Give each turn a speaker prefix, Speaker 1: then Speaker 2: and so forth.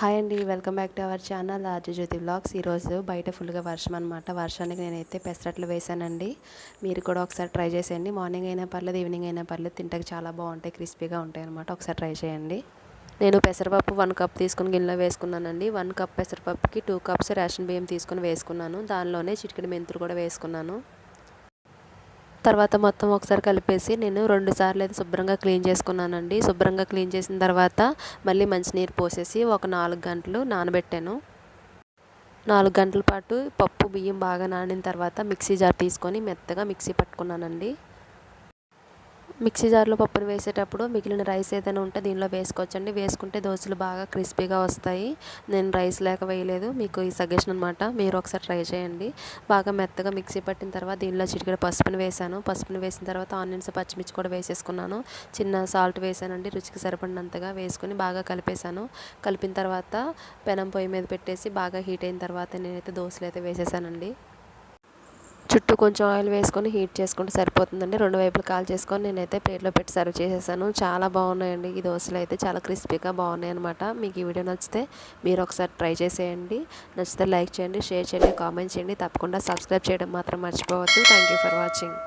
Speaker 1: Hi అండి welcome back to our channel Jyothi blogs ఈరోజు బయట ఫుల్గా వర్షం అనమాట వర్షానికి నేనైతే పెసరట్లు వేసానండి. మీరు కూడా ఒకసారి ట్రై చేసేయండి. మార్నింగ్ అయినా పర్లేదు ఈవినింగ్ అయినా పర్లేదు తింటకి చాలా బాగుంటాయి క్రిస్పీగా ఉంటాయి అనమాట ఒకసారి ట్రై చేయండి. నేను పెసరపప్పు వన్ కప్ తీసుకుని గిన్నెలో వేసుకున్నానండి. వన్ కప్ పెసరపప్పుకి టూ కప్స్ రేషన్ బియ్యం తీసుకుని వేసుకున్నాను. దానిలోనే చిటికెడు మెంతులు కూడా వేసుకున్నాను. తర్వాత మొత్తం ఒకసారి కలిపేసి నేను రెండు సార్లు అయితే శుభ్రంగా క్లీన్ చేసుకున్నానండి. శుభ్రంగా క్లీన్ చేసిన తర్వాత మళ్ళీ మంచినీరు పోసేసి ఒక నాలుగు గంటలు నానబెట్టాను. నాలుగు గంటల పాటు పప్పు బియ్యం బాగా నానిన తర్వాత మిక్సీ జార్ తీసుకొని మెత్తగా మిక్సీ పట్టుకున్నానండి. మిక్సీ జార్లో పప్పును వేసేటప్పుడు మిగిలిన రైస్ ఏదైనా ఉంటే దీనిలో వేసుకోవచ్చండి. వేసుకుంటే దోశలు బాగా క్రిస్పీగా వస్తాయి. నేను రైస్ లేక వేయలేదు. మీకు ఈ సజెషన్ అనమాట మీరు ఒకసారి ట్రై చేయండి. బాగా మెత్తగా మిక్సీ పట్టిన తర్వాత దీనిలో చిటికెడ పసుపుని వేసాను పసుపుని వేసిన తర్వాత ఆనియన్స్ పచ్చిమిర్చి కూడా వేసేసుకున్నాను. చిన్న సాల్ట్ వేసానండి రుచికి సరిపడినంతగా వేసుకుని బాగా కలిపేశాను. కలిపిన తర్వాత పెనం పొయ్యి మీద పెట్టేసి బాగా హీట్ అయిన తర్వాత నేనైతే దోశలు అయితే వేసేసానండి చుట్టూ కొంచెం ఆయిల్ వేసుకొని హీట్ చేసుకుంటే సరిపోతుందండి. రెండు వైపులు కాల్ చేసుకొని నేనైతే ప్లేట్లో పెట్టి సర్వ్ చేసేసాను. చాలా బాగున్నాయండి ఈ దోశలు అయితే. చాలా క్రిస్పీగా బాగున్నాయి అనమాట మీకు ఈ వీడియో నచ్చితే మీరు ఒకసారి ట్రై చేసేయండి. నచ్చితే లైక్ చేయండి షేర్ చేయండి కామెంట్ చేయండి. తప్పకుండా సబ్స్క్రైబ్ చేయడం మాత్రం మర్చిపోవద్దు. Thank for watching.